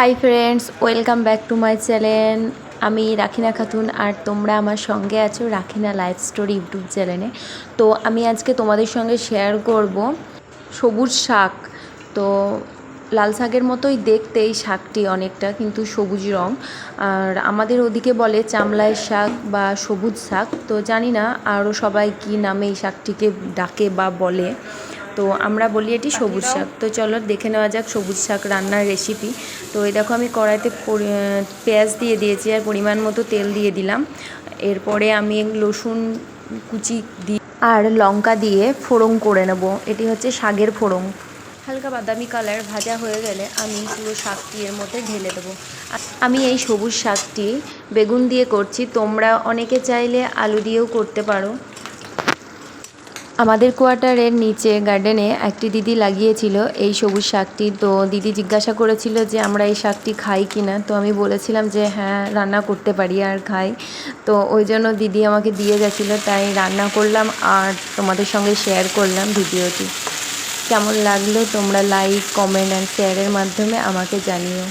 Hi friends welcome back to my channel আমি রাখিনা খাতুন আর তোমরা আমার সঙ্গে আছো রাখিনা লাইফ স্টোরি ইউটিউব চ্যানেলে তো আমি আজকে তোমাদের সঙ্গে শেয়ার করব সবুজ শাক। তো লাল শাকের মতোই দেখতে এই শাকটি অনেকটা, কিন্তু সবুজ রং। আর আমাদের ওদিকে বলে চামলায় শাক বা সবুজ শাক। তো জানি না আরও সবাই কী নামে এই শাকটিকে ডাকে বা বলে। তো আমরা বলি এটি সবুজ শাক। তো চলো দেখে নেওয়া যাক সবুজ শাক রান্নার রেসিপি তো এই দেখো আমি কড়াইতে পেঁয়াজ দিয়ে দিয়েছি আর পরিমাণ মতো তেল দিয়ে দিলাম। এরপরে আমি রসুন কুচি দিয়ে আর লঙ্কা দিয়ে ফোড়ন করে নেব। এটি হচ্ছে শাকের ফোড়ন। হালকা বাদামি কালার ভাজা হয়ে গেলে আমি পুরো শাকটি এর মধ্যে ঢেলে দেবো। আমি এই সবুজ শাকটি বেগুন দিয়ে করছি। তোমরা অনেকে চাইলে আলু দিয়েও করতে পারো। আমাদের কোয়ার্টারের নিচে গার্ডেনে একটি দিদি লাগিয়েছিল এই সবুজ শাকটি। তো দিদি জিজ্ঞাসা করেছিল যে, আমরা এই শাকটি খাই কি না? তো আমি বলেছিলাম যে হ্যাঁ রান্না করতে পারি আর খাই। তো ওই জন্য দিদি আমাকে দিয়ে গেছিল, তাই রান্না করলাম আর তোমাদের সঙ্গে শেয়ার করলাম ভিডিওটি। কেমন লাগল তোমরা লাইক কমেন্ট অ্যান্ড শেয়ারের মাধ্যমে আমাকে জানিও।